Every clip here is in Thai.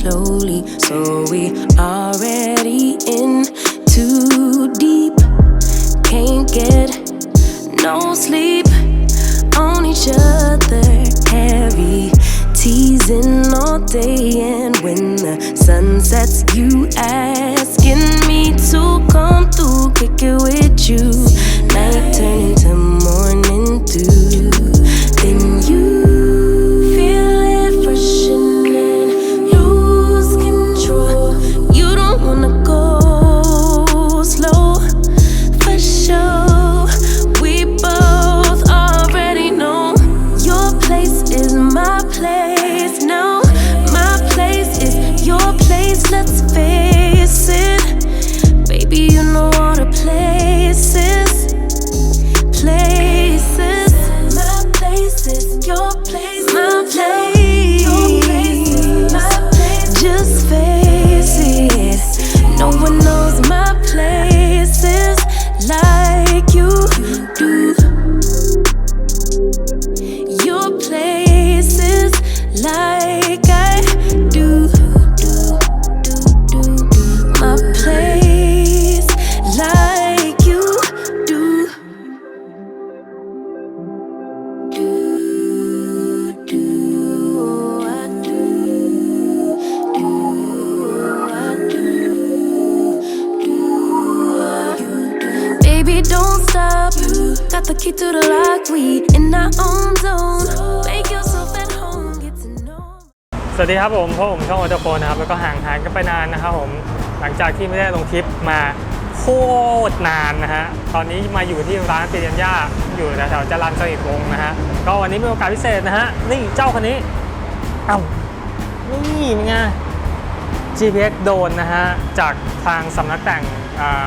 slowly. So we already in too deep. Can't get no sleep on each other. Heavy teasing all day, and when the sun sets ดีครับผมพวกผมช่องวอเตโฟนนะครับ แล้วก็ห่างหายกันไปนานนะครับผม หลังจากที่ไม่ได้ลงคลิปมาโคตรนานนะฮะ ตอนนี้มาอยู่ที่ร้านเตียนย่าอยู่แถวจรัญสนิทวงนะฮะ ก็วันนี้มีโอกาสพิเศษนะฮะ นี่เจ้าคันนี้ เอ้า นี่เป็นไง GPX โดนนะฮะ จากทางสำนักแต่ง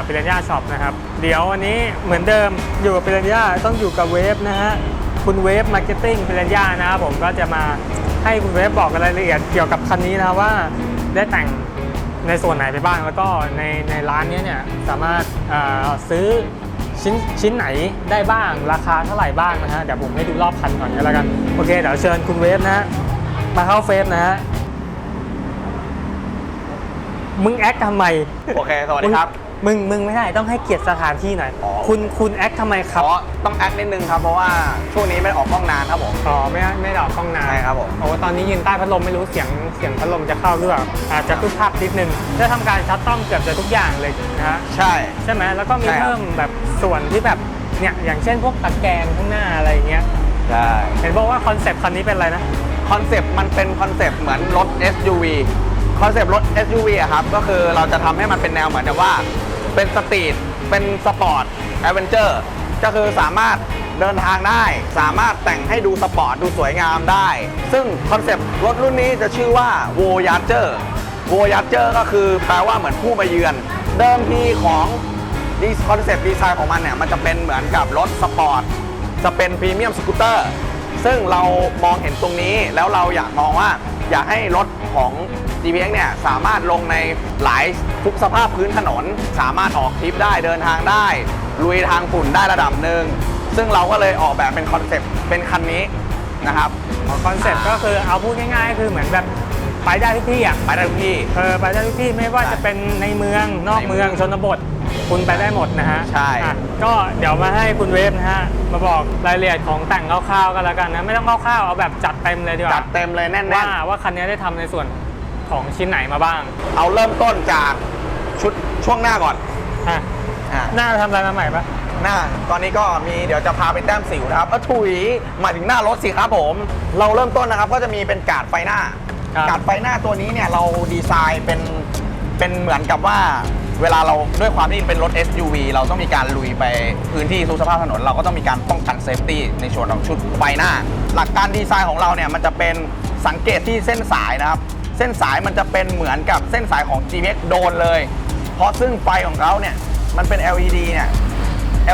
เปรนย่าช็อปนะครับ เดี๋ยววันนี้เหมือนเดิมอยู่กับเปรนย่าต้องอยู่กับเวฟนะฮะ คุณเวฟมาร์เก็ตติ้งเปรนย่านะครับผมก็จะมาให้คุณเวฟบอกรายละเอียดเกี่ยวกับคันนี้นะว่าได้แต่งในส่วนไหนไปบ้าง แล้วก็ในในร้านเนี้ยเนี่ยสามารถเอ่อซื้อชิ้นชิ้นไหนได้บ้างราคาเท่าไหร่บ้างนะฮะเดี๋ยวผมให้ดูรอบคันก่อนก็แล้วกันโอเคเดี๋ยวเชิญคุณเวฟนะฮะมาเข้าเฟซนะฮะมึงแอคทำไมโอเคสวัสดีครับ มึงมึงไม่ได้ต้องให้เกียรติสถานที่หน่อย อ๋อ คุณคุณแอคทำไมครับ อ๋อต้องแอคนิดนึงครับ เพราะว่าช่วงนี้ไม่ได้ออกกล้องนานครับผม อ๋อไม่ได้ไม่ได้ออกกล้องนานใช่ครับผม โอ้ตอนนี้ยืนใต้พัดลมไม่รู้เสียงเสียงพัดลมจะเข้าหรือเปล่าอาจจะคึกคักนิดนึงได้ทำการชัดต้องเกือบจะทุกอย่างเลยนะฮะใช่ ใช่ไหมแล้วก็มีใช่ครับ เพิ่มแบบส่วนที่แบบเนี่ยอย่างเช่นพวกตะแกรงข้างหน้าอะไรอย่างเงี้ยใช่เห็นบอกว่าคอนเซปต์คันนี้เป็นอะไรนะ คอนเซปต์มันเป็นคอนเซปต์เหมือนรถ SUV คอนเซปต์รถ SUV อะครับ ก็คือเราจะทำให้มันเป็นแนวเหมือนกับว่า เป็นสตรีทเป็นสปอร์ตแอดเวนเจอร์ก็คือสามารถเดินทางได้ สามารถแต่งให้ดูสปอร์ตดูสวยงามได้ ซึ่งคอนเซปต์รถรุ่นนี้จะชื่อว่า v o y a g e r v o y a g e r ก็คือแปลว่าเหมือนผู้มาเยือน เดิมทีของดีคอนเซปต์ดีไซน์ของมันเนี่ย มันจะเป็นเหมือนกับรถสปอร์ต จะเป็นพรีเมียมสกูตเตอร์ ซึ่งเรามองเห็นตรงนี้แล้วเราอยากมองว่าอยากให้รถของ GPX เนี่ยสามารถลงในหลายทุกสภาพพื้นถนน สามารถออกทริปได้เดินทางได้ ลุยทางฝุ่นได้ระดับหนึ่งซึ่งเราก็เลยออกแบบเป็นคอนเซปต์เป็นคันนี้นะครับคอนเซปต์ก็คือเอาพูดง่ายๆก็คือเหมือนแบบไปได้ทุกที่อะไปได้ทุกที่เออไปได้ทุกที่ไม่ว่าใช่จะเป็นในเมืองนอกเมืองชนบท คุณไปได้หมดนะฮะใช่อะก็เดี๋ยวมาให้คุณเวฟนะฮะ มาบอกรายละเอียดของแต่งคร่าวๆกันแล้วกันนะ ไม่ต้องคร่าวๆเอาแบบจัดเต็มเลยดีกจัว่าดเต็มเลยแน่นว่าว่าคันนี้ได้ทำในส่วนของชิ้นไหนมาบ้างๆเอาเริ่มต้นจากชุดช่วงหน้าก่อนอะอ่าหน้าทำอะไรมาใหม่ปะหน้า ตอนนี้ก็มีเดี๋ยวจะพาไปแต้มสิวนะครับเออถุยหมายถึงหน้ารถสิครับผม เราเริ่มต้นนะครับก็จะมีเป็นกาดไฟหน้า ครับ กาดไฟหน้าตัวนี้เนี่ยเราดีไซน์เป็นเป็นเหมือนกับว่า เวลาเราด้วยความที่เป็นรถ SUV เราต้องมีการลุยไปพื้นที่ทุกสภาพถนน เราก็ต้องมีการป้องกันเซฟตี้ในส่วนของชุดไฟหน้า หลักการดีไซน์ของเราเนี่ยมันจะเป็นสังเกตที่เส้นสายนะครับ เส้นสายมันจะเป็นเหมือนกับเส้นสายของ GPX โดนเลย เพราะซึ่งไฟของเขาเนี่ยมันเป็น LED เนี่ย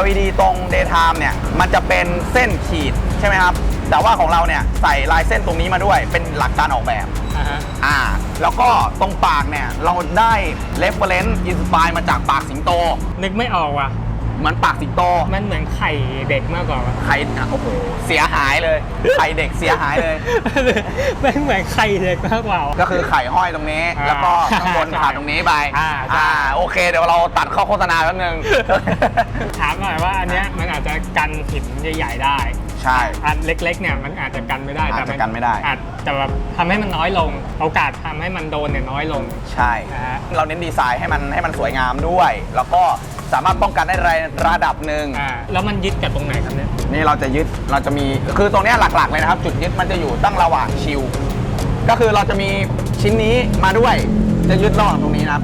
LED ตรง daytime เนี่ยมันจะเป็นเส้นขีดใช่ไหมครับ แต่ว่าของเราเนี่ยใส่ลายเส้นตรงนี้มาด้วยเป็นหลักการออกแบบ อ่าฮะ อ่า แล้วก็ตรงปากเนี่ยเราได้ reference inspire มาจากปากสิงโตนึกไม่ออกว่ะ เหมือนปากสิงโต มันเหมือนไข่เด็กมากกว่าว่ะ ไข่อะโอ้โหเสียหายเลย ไข่เด็กเสียหายเลย มันเหมือนไข่เด็กมากกว่าว่ะ ก็คือไข่ห้อยตรงนี้ อ่าแล้วก็ข้างบนใช่ขาดตรงนี้ไปอ่าใช่ โอเค เดี๋ยวเราตัดเข้าโฆษณาแป๊บนึง ถามหน่อยว่าอันเนี้ยมันอาจจะกันหินใหญ่ๆได้ ใช่ อันเล็กๆเนี่ยมันอาจจะกันไม่ได้อาจจะกันไม่ได้ อาจจะแบบทำให้มันน้อยลง โอกาสทำให้มันโดนเนี่ยน้อยลง ใช่นะฮะเราเน้นดีไซน์ให้มันให้มันสวยงามด้วย แล้วก็สามารถป้องกันได้ในระดับหนึ่งอ่าแล้วมันยึดกับตรงไหนครับเนี่ย นี่เราจะยึด เราจะมี คือตรงเนี้ยหลักๆเลยนะครับ จุดยึดมันจะอยู่ตั้งระหว่างชิลก็คือเราจะมีชิ้นนี้มาด้วย จะยึดระหว่างตรงนี้นะครับ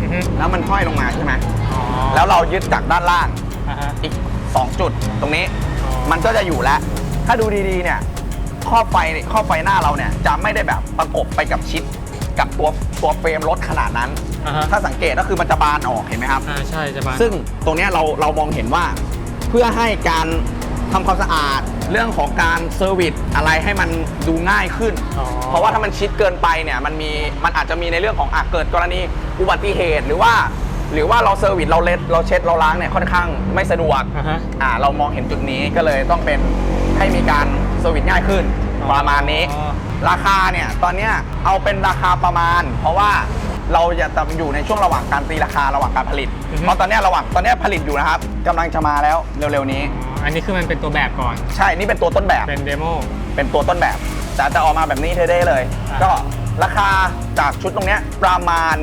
อือฮึแล้วมันห้อยลงมาใช่ไหมอ๋อแล้วเรายึดจากด้านล่างอ่าฮะอีก 2 จุดตรงนี้อ๋อ มันก็จะอยู่แล้ว ถ้าดูดีๆเนี่ยครอบไฟครอบไฟหน้าเราเนี่ยจะไม่ได้แบบประกบไปกับชิดกับตัวตัวเฟรมรถขนาดนั้น อ่าฮะถ้าสังเกตก็คือมันจะบานออกเห็นไหมครับ อ่าใช่จะบานซึ่งตรงเนี้ยเราเรามองเห็นว่าเพื่อให้การทำความสะอาดเรื่องของการเซอร์วิสอะไรให้มันดูง่ายขึ้น อ๋อเพราะว่าถ้ามันชิดเกินไปเนี่ยมันมีมันอาจจะมีในเรื่องของอาจเกิดกรณีอุบัติเหตุ หรือว่า หรือว่าเราเซอร์วิสเราเล็ดเราเช็ดเราล้างเนี่ยค่อนข้างไม่สะดวกอ่าฮะ อ่าเรามองเห็นจุดนี้ก็เลยต้องเป็นให้มีการเซอร์วิสง่ายขึ้นอ๋อประมาณนี้ ราคาเนี่ยตอนเนี้ยเอาเป็นราคาประมาณ เพราะว่าเราจะอยู่ในช่วงระหว่างการตีราคาระหว่างการผลิต อือฮึ เพราะตอนเนี้ยระหว่างตอนเนี้ยผลิตอยู่นะครับกำลังจะมาแล้วเร็วๆนี้ อ๋ออันนี้คือมันเป็นตัวแบบก่อน ใช่นี่เป็นตัวต้นแบบ เป็นเดโม เป็นตัวต้นแบบแต่จะออกมาแบบนี้เท่ๆเลย อ่า ก็ ราคาจากชุดตรงเนี้ยประมาณ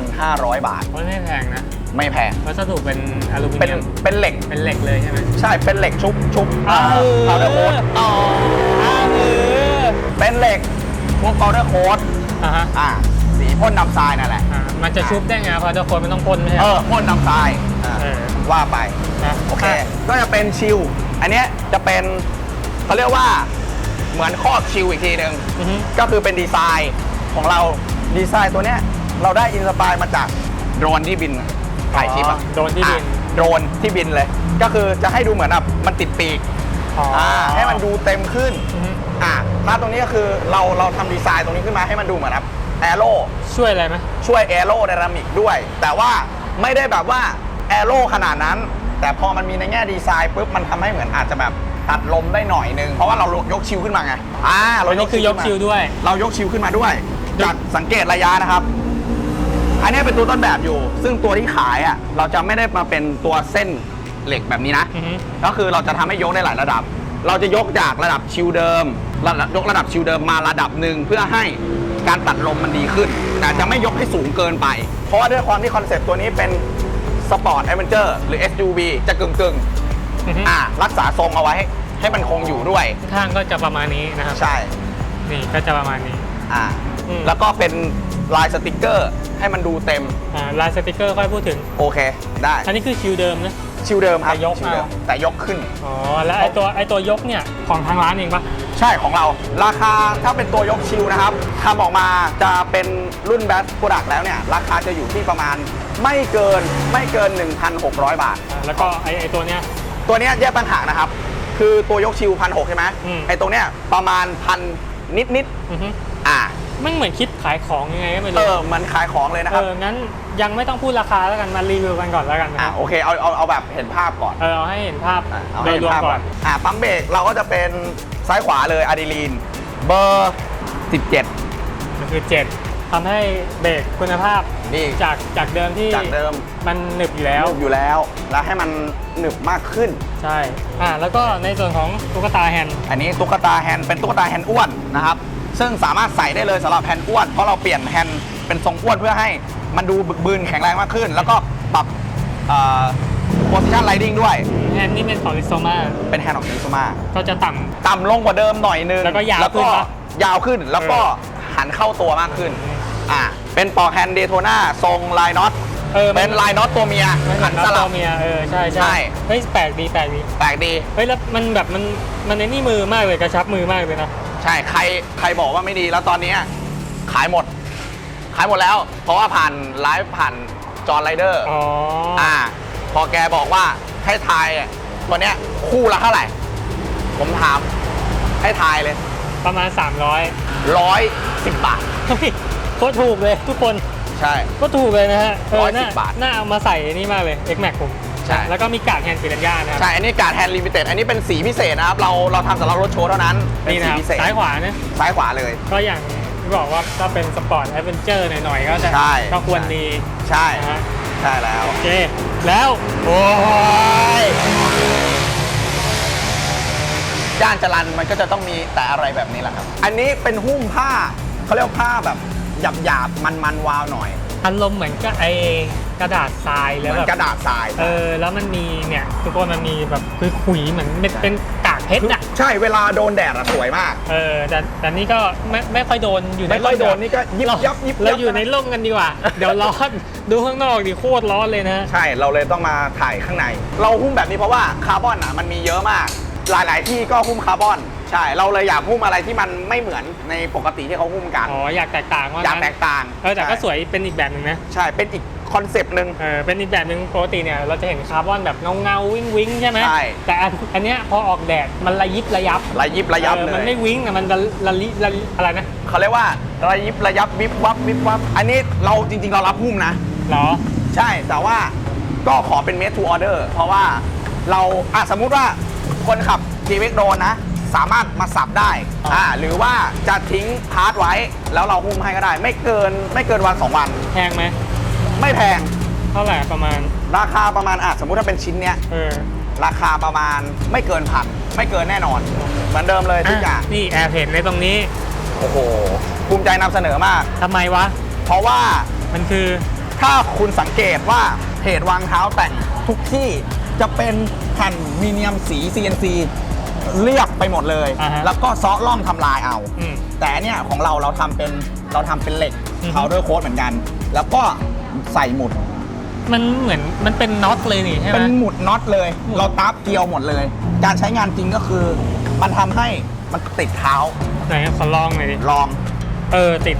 1,500 บาท เพราะไม่แพงนะไม่แพง วัสดุเป็นอลูมิเป็นเนียมเป็นเหล็กเป็นเหล็กเลยใช่ไหมใช่เป็นเหล็กชุบชุบอ้าวพาวเดอร์โค้ดอ๋ออ้าวเออเป็นเหล็กพวกพาวเดอร์โค้ดอ่าฮะอ่าสีพ่นดำทรายนั่นแหละอ่ามันจะชุบได้ไงเพราะทุกคนมันต้องพ่นไม่ใช่เอเหรอพ่นดำทรายอ่าเออว่าไป นะโอเคก็จะเป็นชิล อันเนี้ยจะเป็นเขาเรียกว่าเห มือนครอบชิลอีกทีหนึ่งอือฮึ ก็คือเป็นดีไซน์ของเราดีไซน์ตัวเนี้ยเราได้อินสปายมาจากโดรนที่บินถ่ายคลิปอะโดนที่บิน อะโดรนที่บินเลย ก็คือจะให้ดูเหมือนแบบมันติดปีกอ๋ออ่อ่าให้มันดูเต็มขึ้นอือฮึอ่าหน้าตรงนี้ก็คือเราเราทำดีไซน์ตรงนี้ขึ้นมาให้มันดูเหมือนแบบแอโร่ ช่วยอะไรไหม ช่วยแอโร่ไดนามิกด้วย แต่ว่าไม่ได้แบบว่าแอโร่ขนาดนั้น แต่พอมันมีในแง่ดีไซน์ปุ๊บ มันทำให้เหมือนอาจจะแบบ ตัดลมได้หน่อยนึง เพราะว่าเรายกชิลขึ้นมาไงอ่าเราอันยนี้กคือยกชิลด้วย เรายกชิลขึ้นมาด้วยยกจากสังเกตระยะนะครับ อันนี้เป็นตัวต้นแบบอยู่ ซึ่งตัวที่ขายอะเราจะไม่ได้มาเป็นตัวเส้นเหล็กแบบนี้นะอือฮึก็คือเราจะทำให้ยกได้หลายระดับ เราจะยกจากระดับชิลเดิมระดับยกระดับชิลเดิมมาระดับหนึ่งเพื่อให้การตัดลมมันดีขึ้น แต่จะไม่ยกให้สูงเกินไป เพราะว่าด้วยความที่คอนเซ็ปต์ตัวนี้เป็นสปอร์ตแอดเวนเจอร์หรือ SUV จะกึ่งกึ่ง อือฮึๆอ่ารักษาทรงเอาไว้ ให้มันคงอยู่ด้วย ข้างก็จะประมาณนี้นะครับใช่นี่ก็จะประมาณนี้ อ่าอืม แล้วก็เป็นลายสติกเกอร์ให้มันดูเต็มอ่าลายสติกเกอร์ค่อยพูดถึง โอเค ได้อันนี้คือชิลเดิมนะ ชิลเดิมครับแต่ยกชิลเดิมเอา แต่ยกขึ้น อ๋อแล้วไอตัวไอตัวยกเนี่ยของทางร้านเองปะใช่ของเราราคาถ้าเป็นตัวยกชิลนะครับทำออกมาจะเป็นรุ่นแบสโปรดักแล้วเนี่ย ราคาจะอยู่ที่ประมาณไม่เกินไม่เกิน 1,600 บาท อ่าแล้วก็ไอไอตัวเนี้ย ตัวเนี้ยแยกต่างหากนะครับ คือตัวยกชิลพันหใช่ไหมอืม ไอ้ตรงเนี้ยประมาณพันนิดนิดอือฮึๆอ่า มันเหมือนคิดขายของยังไงก็ไม่เอรู้อมันขายของเลยนะเอครับองั้นยังไม่ต้องพูดราคาแล้วกันมารีวิวกันก่อนแล้วกันนะคอ่ารับโอเคเอาเอาเอาแบบเห็นภาพก่อนเออเอาให้เห็นภาพอะเอาโดให้ยเห็รนวมภาพก่ก่ออนนอ่าปั๊มเบรกเราก็จะเป็นซ้ายขวาเลยอะดรีลีนเบอร์ 17มันคือ7 ทำให้เบรกคุณภาพนี่ จากจากเดิมที่จากเดิมมันหนึบอยู่แล้วหนึบอยู่แล้ว แล้วให้มันหนึบมากขึ้น ใช่ อ่า แล้วก็ในส่วนของตุ๊กตาแฮนด์อันนี้ตุ๊กตาแฮนด์เป็นตุ๊กตาแฮนด์อ้วนนะครับ ซึ่งสามารถใส่ได้เลยสำหรับแฮนด์อ้วน เพราะเราเปลี่ยนแฮนด์เป็นทรงอ้วนเพื่อให้มันดูบึกบืนแข็งแรงมากขึ้น แล้วก็ปรับโพสิชันไ i ดิ้งด้วย แฮนด์นี่เป็นของลิโซมาเป็นแฮนด์ออกซิสมา ก็จะต่ำ ต่ำลงกว่าเดิมหน่อยนึงแล้วก็ยาวขึ้นปะ ยาวขึ้นแล้วก็เอหันเข้าตัวมากขึ้น อ่าเป็นปลอกแฮนด์เดโทนาทรงลายน็อตเออเป็นลายน็อตตัวเมียมันเหมืหัอนนน็อสตลัตับวเมียเออใช่ใช่ ใช่ เฮ้ยแปลกดีแปลกดี แปลกดี เฮ้ยแล้วมันแบบมันมันในนี่มือมากเลยกระชับมือมากเลยนะ ใช่ใครใครบอกว่าไม่ดีแล้วตอนนี้ขายหมด ขายหมดแล้ว เพราะว่าผ่านไลฟ์ผ่านจอร์นไรเดอร์อ๋ออ่า พอแกบอกว่าให้ทายอะตัวเนี้ยคู่ละเท่าไหร่ ผมถามให้ทายเลยประมาณ 300ร้อยสิบบาท เฮ้ย โคตรถูกเลยทุกคนใช่ ก็ถูกเลยนะฮะเร้อยน่าสิบบาทน่าเอามาใส่นี่มากเลย X Max ผมใช่ แล้วก็มีกากแฮนด์ปิรันย่านะครับใช่อันนี้การแฮนด์ลิมิเต็ดอันนี้เป็นสีพิเศษนะครับ เราเราทำสำหรับรถโชว์เท่านั้น เป็นนี่สีนะครับพิเศษ ซ้ายขวานะซ้ายขวาเลย ก็อย่างที่บอกว่าถ้าเป็นสปอร์ตแอดเวนเจอร์หน่อยๆก็จะใช่ ก็ควรดีใช่ นะฮะใช่แล้ว โอเคแล้วโอ้ยย่านจรันมันก็จะต้องมีแต่อะไรแบบนี้แหละครับ อันนี้เป็นหุ้มผ้าเขาเรียกว่าผ้าแบบ หยาบหยาบมันมันๆวาวหน่อยอารมณ์เหมือนกับไอกระดาษทรายเหแล้วมือแบบนกระดาษทรายเออแล้วมันมีเนี่ยทุกคนมันมีแบบคือขุยเหมือนเป็นเป็นกากเพชรอะใช่เวลาโดนแดดอะสวยมาก เออแต่แต่นี่ก็ไม่ไม่ค่อยโดนอยู่ในไม่ค่อยโดนร่มนี่ก็ยิบเรายับยิบยับเราอยู่ในร่มกันดีกว่า เดี๋ยวร้อนดูข้างนอกดิโคตรร้อนเลยนะ ใช่เราเลยต้องมาถ่ายข้างใน เราหุ้มแบบนี้เพราะว่าคาร์บอนอะมันมีเยอะมาก หลาย ๆ ที่ก็หุ้มคาร์บอน ใช่ เราเลยอยากหุ้มอะไรที่มันไม่เหมือนในปกติที่เขาหุ้มกัน อ๋ออยากแตกต่างว่าอยากงั้นแตกต่างเออแต่ก็ใช่สวยเป็นอีกแบบหนึ่งนะ ใช่ เป็นอีกคอนเซปต์หนึ่งเออเป็นอีกแบบหนึ่งปกติเนี่ยเราจะเห็นคาร์บอนแบบเงาเงาๆวิ้งวิ้งใช่ไหมใช่ แต่อันอันเนี้ยพอออกแดดมันระยิบระยับ ระยิบระยับออเลมันยไม่วิ้งอะมันระระลิระลิอะไรนะเขาเรียกว่าระยิบระยับวิบวับวิบวับ อันนี้เราจริง ๆ เรารับหุ้มนะหรอ ใช่แต่ว่าก็ขอเป็น made to order เพราะว่าเราอะสมมุติว่าคนขับ g v x โดนนะ สามารถมาสับได้อ๋ออ่อ่าหรือว่าจะทิ้งพาร์ทไว้แล้วเราหุ้มให้ก็ได้ ไม่เกินไม่เกินวัน2วัน แพงไหมไม่แพงเท่าไหร่ประมาณ ราคาประมาณอะสมมุติถ้าเป็นชิ้นเนี้ยเออราคาประมาณไม่เกินพันไม่เกินแน่นอน เหมือนเดิมเลยทุกอย่างะนี่แอบเห็นในตรงนี้โอ้โหภูมิใจนำเสนอมากทำไมวะ เพราะว่ามันคือถ้าคุณสังเกตว่าเพจวางเท้าแต่งทุกที่จะเป็นแผ่นมีเนียมสี CNC เรียบไปหมดเลย อ่าฮะแล้วก็เซาะล่องทำลายเอา อืมแต่อันเนี่ยของเราเราทำเป็นเราทำเป็นเหล็กอือฮึพาวเดอร์โค้ดเหมือนกัน แล้วก็ใส่หมุด มันเหมือนมันเป็นน็อตเลยนี่ใช่ไหม เป็นหมุดน็อตเลย หมุด เราตับเกลียวหมดเลย การใช้งานจริงก็คือ มันทำให้มันติดเท้าไหนขอลองหน่อยดิลองเออติด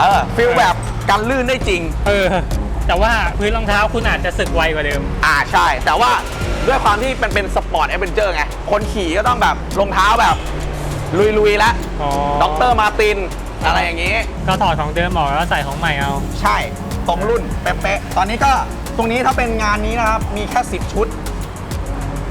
เออฟิลแบบการลื่นได้จริง เออ แต่ว่าพื้นรองเท้าคุณอาจจะสึกไวกว่าเดิม อ่าใช่ แต่ว่า ด้วยความที่มันเป็นสปอร์ตแอดเวนเจอร์ไง คนขี่ก็ต้องแบบรองเท้าแบบ ลุยๆแล้วอ๋อด็อกเตอร์มาตินอะไรอย่างนี้ ก็ถอดของเดิมออกแล้วใส่ของใหม่เอา ใช่ตรงรุ่นเป๊ะๆตอนนี้ก็ตรงนี้ถ้าเป็นงานนี้นะครับ มีแค่ 10 ชุด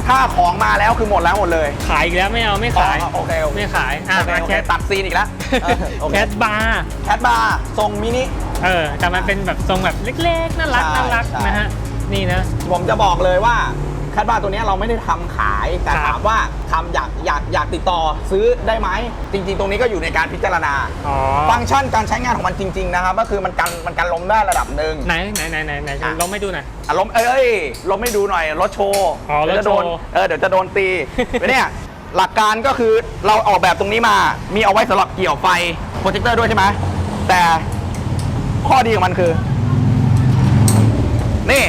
ถ้าของมาแล้วคือหมดแล้วหมดเลย ขายอีกแล้วไม่เอาไม่ขาย อ๋อโอเคโอเค ไม่ขาย อะโอเคมาโอแคเคทตัดซีนอีกแล้วเออโอเคแคทบาร์ แคทบาร์ทรงมินิ เออ แต่มันเป็นแบบทรงแบบเล็กๆ น่ารักใช่น่ารักใช่ นะฮะ นี่นะ ผมจะบอกเลยว่า แคทบาร์ตัวนี้เราไม่ได้ทำขายแต่ครับถามว่าทำอยากอยากอยากติดต่อซื้อได้ไหมจริง ๆ ตรงนี้ก็อยู่ในการพิจารณาอ๋อฟังก์ชันการใช้งานของมันจริง ๆ นะครับ ก็คือมันกันมันกันลมได้ระดับหนึ่งไหนไหนไหนไหนไหนอะลองไม่ดูหน่อยอารมณ์เอ้ยเอ้ยลมไม่ดูหน่อยรถโชว์อ๋อเดี๋ยวจะโดนรถโชว์เออเดี๋ยวจะโดนตีไปเนี่ยหลักการก็คือเราออกแบบตรงนี้มา มีเอาไว้สำหรับเกี่ยวไฟโปรเจคเตอร์ด้วยใช่ไหมแต่ข้อดีของมันคือ นี่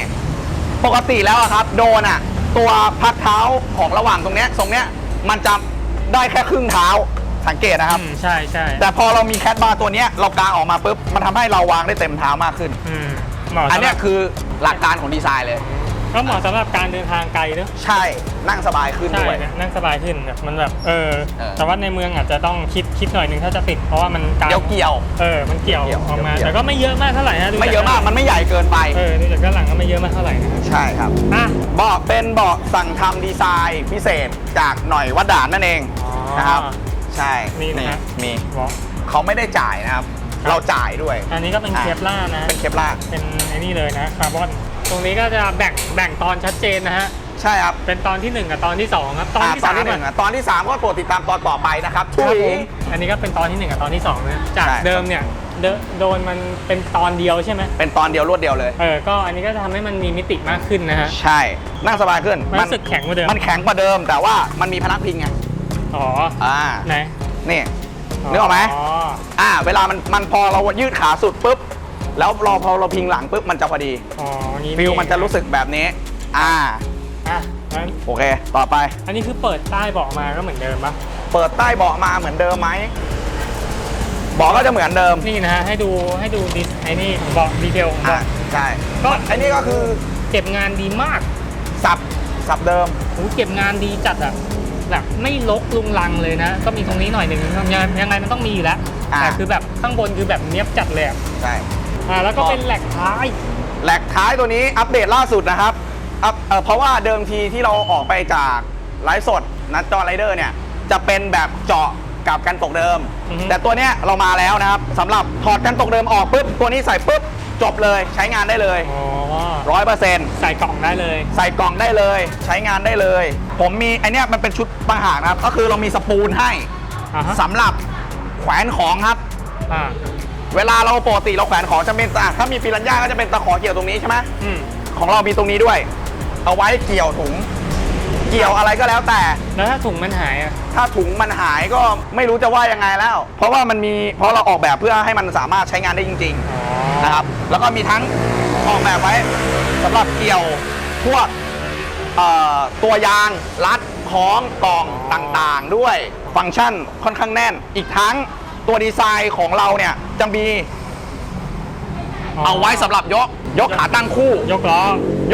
ปกติแล้วอะครับ โดนอะ ตัวพักเท้าของระหว่างตรงเนี้ยทรงเนี้ยมันจะได้แค่ครึ่งเท้าสังเกตนะครับ อืมใช่ใช่แต่พอเรามีแคทบาร์ตัวเนี้ยเรากางออกมาปุ๊บมันทำให้เราวางได้เต็มเท้ามากขึ้น อืมเหมาะอันสำหเนี้รัยบคือหลักการของดีไซน์เลย ก็เหมาะสำหรับการเดินทางไกลเนอะใช่นั่งสบายขึ้นใช่ด้วยเนี่ยนั่งสบายขึ้นแบบมันแบบเออ เออ แต่ว่าในเมืองอาจจะต้องคิดคิดหน่อยหนึ่งถ้าจะติด เพราะว่ามันกลางเกี่ยวเกี่ยว เออมันเกี่ยวเกี่ยวออกมา เกี่ยว แต่ก็ไม่เยอะมากเท่าไหร่นะดูไม่เยอะมากจมันไม่ใหญ่เกินไป เออดูจากด้านหลังก็ไม่เยอะมากเท่าไหร่นะใช่ครับ อะ เบาะเป็นเบาะสั่งทำดีไซน์พิเศษจากหน่อยวัดด่านนั่นเองอ๋อนะครับ ใช่นี่นะฮะ มีบอก เขาไม่ได้จ่ายนะครับ ครับ เราจ่ายด้วย อันนี้ก็เป็นอะ เคปล่าร์นะ เป็นเคปลาร์เป็นไอ้นี่เลยนะคาร์บอน ตรงนี้ก็จะแบ่งแบ่งตอนชัดเจนนะฮะ ใช่ครับเป็นตอนที่ 1 กับตอนที่ 2 ครับ ตอนอะที่ตอน3ที่หนึ่งอะตอนที่สามก็โปรดติดตามตอนต่อไปนะครับคทุรับยผม อันนี้ก็เป็นตอนที่ 1 กับตอนที่2นะจากใช่ เดิมเนี่ยเดโดนมันเป็นตอนเดียวใช่ไหมเป็นตอนเดียวรวดเดียวเลย เออ ก็อันนี้ก็จะทำให้มันมีมิติมากขึ้นนะฮะ ใช่ นั่งสบายขึ้นมันรู้สึกแข็งกว่าเดิม มันแข็งกว่าเดิม แต่ว่ามันมีพนักพิงไง อ๋อ อ่า ไหนนี่ นึกออกไหม อ๋อ อ่า เวลามันมันพอเรายืดขาสุดปุ๊บ แล้วรอพอเราพิงหลังปุ๊บมันจะพอดีอ๋อนี่ฟิลมันจะรู้สึกแบบนี้ อ่าอะงั้นโอเค ต่อไป อันนี้คือเปิดใต้เบาะมาก็เหมือนเดิมปะเปิดใต้เบาะมาเหมือนเดิมไหมเบาะก็จะเหมือนเดิมนี่นะฮะให้ดูให้ดูดิสไอ้นี่เบาะดีเทลของอ่าเบาะใช่ก็อันนี้ก็คือเก็บงานดีมากสับสับเดิม โอ้เก็บงานดีจัดอะแบบไม่ลกลุงลังเลยนะ ก็มีตรงนี้หน่อยหนึ่งยังยังไงมันต้องมีอยู่แล้วอ่า แต่คือแบบข้างบนคือแบบเนี้ยบจัดเลยอะ ใช่ อ่าแล้วก็เป็นแหลกท้าย แหลกท้ายตัวนี้อัปเดตล่าสุดนะครับอัปเอ่อเพราะว่าเดิมทีที่เราออกไปจากไลฟ์สดนัดจอไรเดอร์เนี่ย จะเป็นแบบเจาะกับกันตกเดิม อือฮึ แต่ตัวเนี้ยเรามาแล้วนะครับสำหรับถอดกันตกเดิมออกปุ๊บตัวนี้ใส่ปุ๊บจบเลยใช้งานได้เลยอ๋อร้อยเปอร์เซ็นต์ ใส่กล่องได้เลย ใส่กล่องได้เลย ใช้งานได้เลย ผมมีไอเนี้ยมันเป็นชุดปังหากนะครับ ก็คือเรามีสปูนให้อ่าฮะสำหรับแขวนของครับ อ่า เวลาเราปกติเราแขวนของจะเป็นอะถ้ามีปิรันย่าก็จะเป็นตะขอเกี่ยวตรงนี้ใช่ไหมอืมของเรามีตรงนี้ด้วย เอาไว้เกี่ยวถุง เกี่ยวอะไรก็แล้วแต่ แล้วถ้าถุงมันหายอะ ถ้าถุงมันหายก็ไม่รู้จะว่ายังไงแล้ว เพราะว่ามันมีเพราะเราออกแบบเพื่อให้มันสามารถใช้งานได้จริงอ๋อๆนะครับ แล้วก็มีทั้งออกแบบไว้สำหรับเกี่ยวพวกเอ่อตัวยางรัดคล้องกล่องต่างๆ ด้วยฟังก์ชันค่อนข้างแน่น อีกทั้ง ตัวดีไซน์ของเราเนี่ยจะมีเอาไว้สำหรับยกยกขาตั้งคู่ ยกล้อ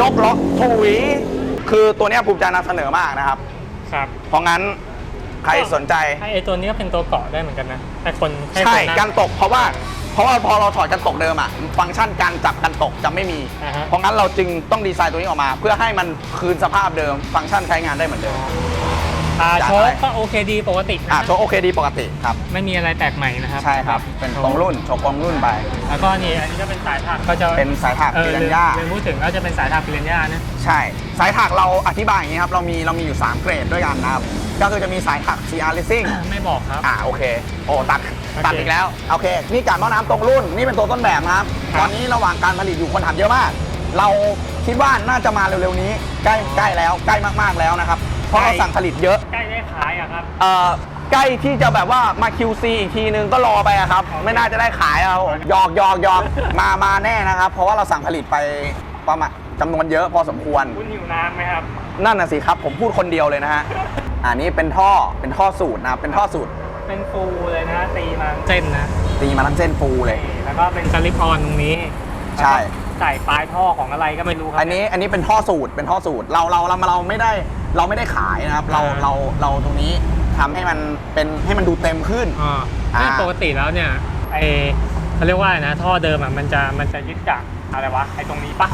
ยกล้อถุยคือตัวเนี้ยภูมิใจนำเสนอมากนะครับ ครับเพราะงั้นใครสนใจ ไอไอตัวนี้ก็เป็นตัวเกาะได้เหมือนกันนะแต่คนห้ใช่คนนั่ง การตกเพราะว่าเพราะว่าพอเราถอดกันตกเดิมอะฟังก์ชันการจับกันตกจะไม่มี อ่าฮะ เพราะงั้นเราจึงต้องดีไซน์ตัวนี้ออกมา เพื่อให้มันคืนสภาพเดิม ฟังก์ชันใช้งานได้เหมือนเดิม อ่าจัดโชไปคก็โอเคดีปกตินะอะโชว์โอเคดีปกติครับ ไม่มีอะไรแปลกใหม่นะครับใช่ครับ เป็นตรงรุ่นโชว์กลมรุ่นไป แล้วก็นี่อันนี้ก็เป็นสายถักก็จะเป็นสายถักเออปิรันลืมย่าลืมพูดถึงก็จะเป็นสายถักปิรันย่านะ ใช่ สายถักเราอธิบายอย่างนี้ครับ เรามีเรามีอยู่ 3 เกรดด้วยกันนะครับ ก็คือจะมีสายถัก CR Racing ไม่บอกครับ อ่าโอเค โอ้ตัดโอเคตัดอีกแล้ว โอเค นี่การหม้อน้ำตรงรุ่น นี่เป็นตัวต้นแบบนะครับ ครับ ตอนนี้ระหว่างการผลิตอยู่คนถามเยอะมาก เราคิดว่าน่าจะมาเร็วๆนี้ ใกล้ใกล้แล้วใกล้มากๆแล้วนะครับ เพราะเราสั่งผลิตเยอะใกล้ได้ขายอะครับ เอ่อใกล้ที่จะแบบว่ามา QC อีกทีนึงก็รอไปอะครับโอเคไม่น่าจะได้ขายอะครับผมหยอกหยอกหยอกมามาแน่นะครับ เพราะว่าเราสั่งผลิตไปประมาณจำนวนเยอะพอสมควร คุณหิวน้ำไหมครับ นั่นน่ะสิครับ ผมพูดคนเดียวเลยนะฮะ อันนี้เป็นท่อเป็นท่อสูตรนะครับเป็นท่อสูตรเป็นฟูเลยนะตีมาเส้นนะตีมาทั้งเส้นฟูเลยนี่แล้วก็เป็นสลิปออนตรงนี้ใช่แล้วก็ ใส่ปลายท่อของอะไรก็ไม่รู้ครัอันนี้อันนี้เป็นท่อสูตรเป็นท่อสูตรเราเราเราเราไม่ได้เราไม่ได้ขายนะครับ เราอ่าเราเราตรงนี้ทำให้มันเป็นให้มันดูเต็มขึ้น อ่าอ่าเนี่ยปกติแล้วเนี่ยไอเขาเรียกว่าอะไรนะ ท่อเดิมอะมันจะมันจะยึดจากอะไรวะไอตรงนี้ปะ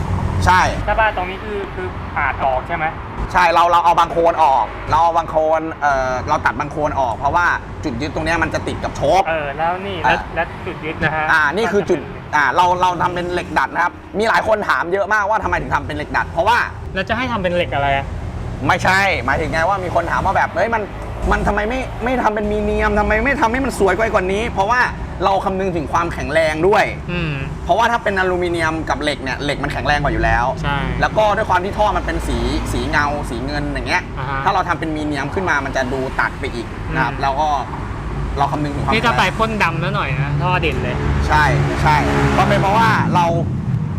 ใช่ใช่ป่ะตรงนี้คือคือปาดออกใช่ไหมใช่เราเราเอาบางโคนออก เราเอาบางโคนเอ่อเราตัดบางโคนออก เพราะว่าจุดยึดตรงเนี้ยมันจะติดกับโชค เออแล้วนี่แล้วอ่าแล้วจุดยึดนะฮะอ่านี่คือจุด อ่าเราเราทำเป็นเหล็กดัดนะครับ มีหลายคนถามเยอะมากว่าทำไมถึงทำเป็นเหล็กดัด เพราะว่าแล้วจะให้ทำเป็นเหล็กอะไรอะไม่ใช่ หมายถึงไงว่ามีคนถามว่าแบบเฮ้ยมันมันทำไมไม่ไม่ทำเป็นมีเนียมทำไมไม่ทำให้มันสวยกว่าก่อนนี้ เพราะว่าเราคำนึงถึงความแข็งแรงด้วย อืม เพราะว่าถ้าเป็นอลูมิเนียมกับเหล็กเนี่ยเหล็กมันแข็งแรงกว่าอยู่แล้ว ใช่แล้วก็ด้วยความที่ท่อมันเป็นสีสีเงา สีเงินอย่างเงี้ย อ่าฮะถ้าเราทำเป็นมีเนียมขึ้นมามันจะดูตัดไปอีกนะครับ อืม แล้วก็ เราคำนึงถึงความนี่ก็แข็งไปแรงพ่นดำแล้วหน่อยนะท่อเด่นเลยใช่ใช่ก็เป็นเพราะว่าเรา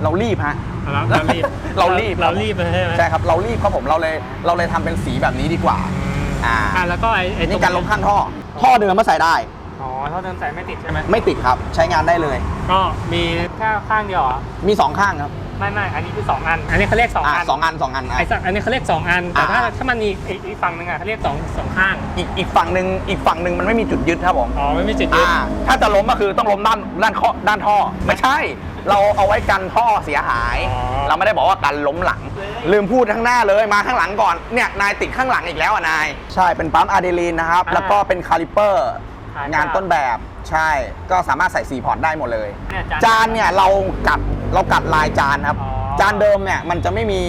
เรารีบฮะ เราเรารีบเรารีบ เรารีบเลยใช่ไหมใช่ครับเรารีบครับผมเราเลยเราเลยทำเป็นสีแบบนี้ดีกว่าอืมอ่าอ่าแล้วก็ไอไอตนี่งการลบข้างท่อ ท่อเดิมมาใส่ได้ อ๋อท่อเดิมใส่ไม่ติดใช่ไหมไม่ติดครับใช้งานได้เลย ก็มีแค่ข้างเดียวเหรอ มีสองข้างครับ ไม่ไม่อันนี้คือสองอัน อันนี้เขาเรียกสองอ่าอันสองอันสองอันอะไอ้สักอันนี้เขาเรียกสองอันแต่ถ้าอ่าถ้ามันมีอีกอีกฝั่งหนึ่งอะเขาเรียกสองสองข้างอีกอีกฝั่งหนึ่งอีกฝั่งหนึ่งมันไม่มีจุดยึดครับผมอ๋อไม่มีจุดยึดอ่าถ้าจะล้มก็คือต้องล้มด้านด้านข้อด้านท่อ ไม่ใช่ เราเอาไว้กันท่อเสียหายอ๋อเราไม่ได้บอกว่ากันล้มหลัง ลืมพูดข้างหน้าเลยมาข้างหลังก่อนเนี่ยนายติดข้างหลังอีกแล้วอะนายใช่เป็นปั๊มอะดรีลีนนะครับอ่าแล้วก็เป็นคาลิเปอร์ขายงานต้นแบบใช่ก็สามารถใส่สีพอร์ตได้หมดเลยเนี่ยจานเนี่ยเรากัด เรากัดลายจานครับ อ๋อ จานเดิมเนี่ยมันจะไม่มี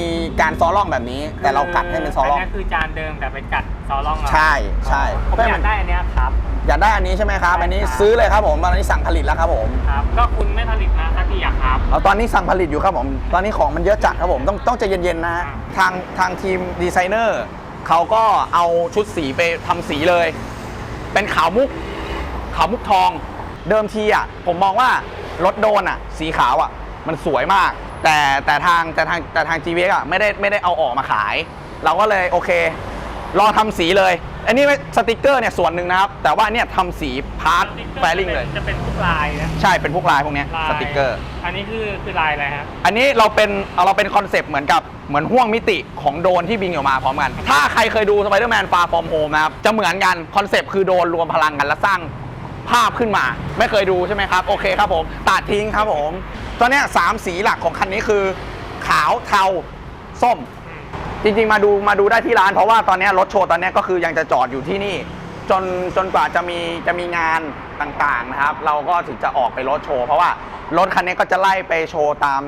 การซอล่องแบบนี้ แต่เรากัดให้เป็นซอล่อง นนี้คือจานเดิมแต่ไปกัดซอล่องเอาใช่ใช่ ผมอยากได้อันเนี้ยครับ อยากได้อันนี้ใช่ไหมครับ อันนี้ใช่ครับซื้อเลยครับผมตอนนี้สั่งผลิตแล้วครับผมครับ ก็คุณไม่ผลิตมาสักทีอยากครับ เอาตอนนี้สั่งผลิตอยู่ครับผม ตอนนี้ของมันเยอะจัดครับผมต้องต้องใจเย็นๆนะฮะอ่าทางทางทีมดีไซเนอร์เขาก็เอาชุดสีไปทำสีเลย เป็นขาวมุกขาวมุกทอง เดิมทีอะผมมองว่ารถโดนอะ สีขาวอะ มันสวยมาก แต่แต่ทางแต่ทางแต่ทาง g v x อะไม่ได้ไม่ได้เอาออกมาขาย เราก็เลยโอเครอทำสีเลย อันนี้ไม่สติกเกอร์เนี่ยส่วนหนึ่งนะครับ แต่ว่าเนี่ยทำสีพาร์ทแฟลิงเลย จะเป็นทุกลายนะใช่เป็นพวกลายพวกเนี้ยลายสติกเกอร์ อันนี้คือคือลายอะไรฮะอันนี้เราเป็นเอาเราเป็นคอนเซปต์เหมือนกับเหมือนห่วงมิติของโดรนที่บินออกมาพร้อมกัน ถ้าใครเคยดู Spider-Man Far From Home นะครับ จะเหมือนกันคอนเซปต์คือโดรนรวมพลังกันและสร้างภาพขึ้นมา ไม่เคยดูใช่ไหมครับ โอเคครับผม ตัดทิ้งครับผม ตอนเนี้ยสามสีหลักของคันนี้คือ ขาวเทาส้ม จริงๆมาดูมาดูได้ที่ร้านเพราะว่าตอนเนี้ยรถโชว์ตอนเนี้ยก็คือยังจะจอดอยู่ที่นี่ จนจนกว่าจะมีจะมีงานต่างๆนะครับ เราก็ถึงจะออกไปรถโชว์เพราะว่ารถคันนี้ก็จะไล่ไปโชว์ตาม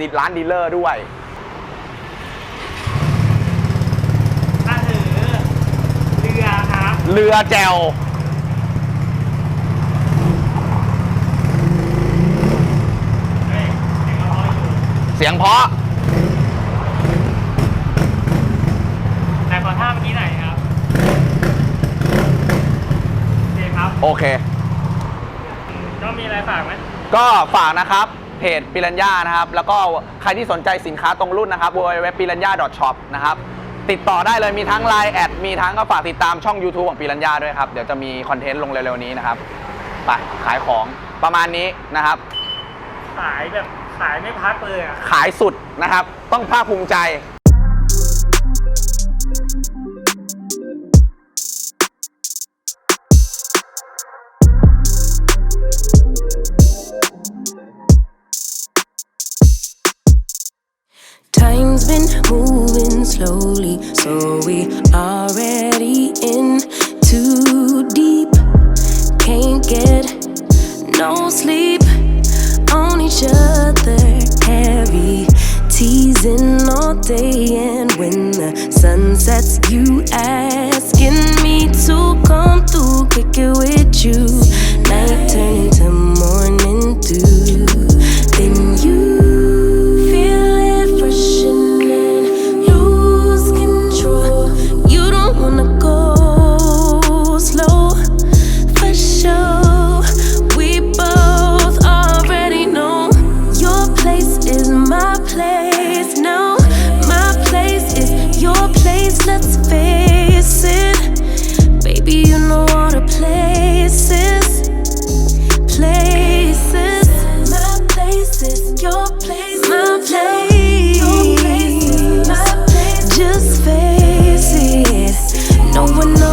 ดิร้านดีลเลอร์ด้วยถ้าถือเรือครับ เรือแจว เฮ้ยเสียงเราอยู่ เสียงเพราะแต่ขอท่าเมื่อกี้หน่อยครับโอเคครับโอเค ก็มีอะไรฝากไหมก็ฝากนะครับเพจปิรัญญานะครับ แล้วก็ใครที่สนใจสินค้าตรงรุ่นนะครับ www p i r a n y a shop นะครับติดต่อได้เลยมีทั้ง Line แอดมีทั้งก็ฝากติดตามช่อง YouTube ของปิรัญญาด้วยครับ เดี๋ยวจะมีคอนเทนต์ลงเร็วๆนี้นะครับไปขายของประมาณนี้นะครับ ขายแบบ ขายไม่พักเลยอะ ขายสุดนะครับ ต้องภาคภูมิใจ Time's been moving slowly, so we already in too deep. Can't get no sleep on each other, heavy teasing all day. And when the sun sets, you asking it. No